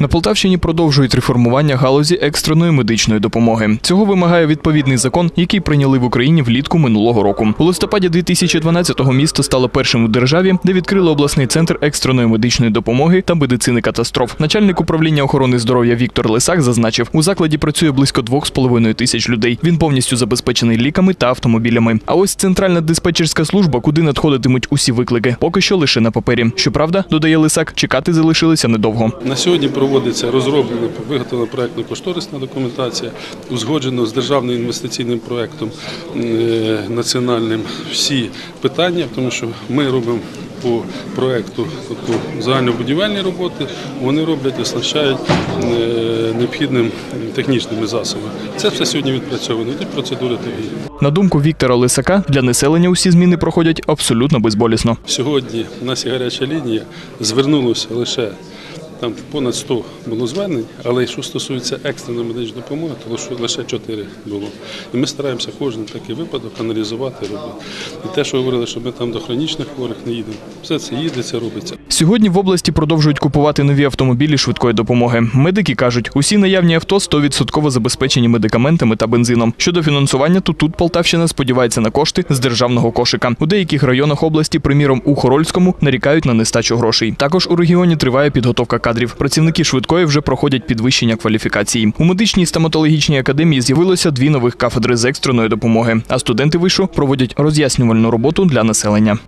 На Полтавщині продовжують реформування галузі екстреної медичної допомоги. Цього вимагає відповідний закон, який прийняли в Україні влітку минулого року. У листопаді 2012-го місто стало першим у державі, де відкрили обласний центр екстреної медичної допомоги та медицини катастроф. Начальник управління охорони здоров'я Віктор Лисак зазначив, у закладі працює близько 2,5 тисяч людей. Він повністю забезпечений ліками та автомобілями. А ось центральна диспетчерська служба, куди надходитимуть усі виклики, поки що лише на папері. Щоправда, додає Лисак, чекати залишилися недовго. На сьогодні проводиться розроблена, виготовлена проєктно-кошторисна документація, узгоджено з державним інвестиційним проєктом е, національним всі питання, тому що ми робимо по проєкту таку загальнобудівельні роботи, вони роблять оснащають е, необхідним технічними засобами. Це все сьогодні відпрацьовано, йдуть процедури торгівлі. На думку Віктора Лисака, для населення усі зміни проходять абсолютно безболісно. Сьогодні в нас є гаряча лінія, звернулося лише там понад 100 було звернень, але що стосується екстреної медичної допомоги, то лише, лише 4 було. І ми стараємося кожен такий випадок аналізувати, робити. І те, що говорили, що ми там до хронічних хворих не їдемо, все це їздиться, робиться. Сьогодні в області продовжують купувати нові автомобілі швидкої допомоги. Медики кажуть, усі наявні авто 100% забезпечені медикаментами та бензином. Щодо фінансування, то тут Полтавщина сподівається на кошти з державного кошика. У деяких районах області, приміром у Хорольському, нарікають на нестачу грошей. Також у регіоні триває підготовка кадрів. Працівники швидкої вже проходять підвищення кваліфікації. У медичній стоматологічній академії з'явилося дві нових кафедри з екстреної допомоги. А студенти вишу проводять роз'яснювальну роботу для населення.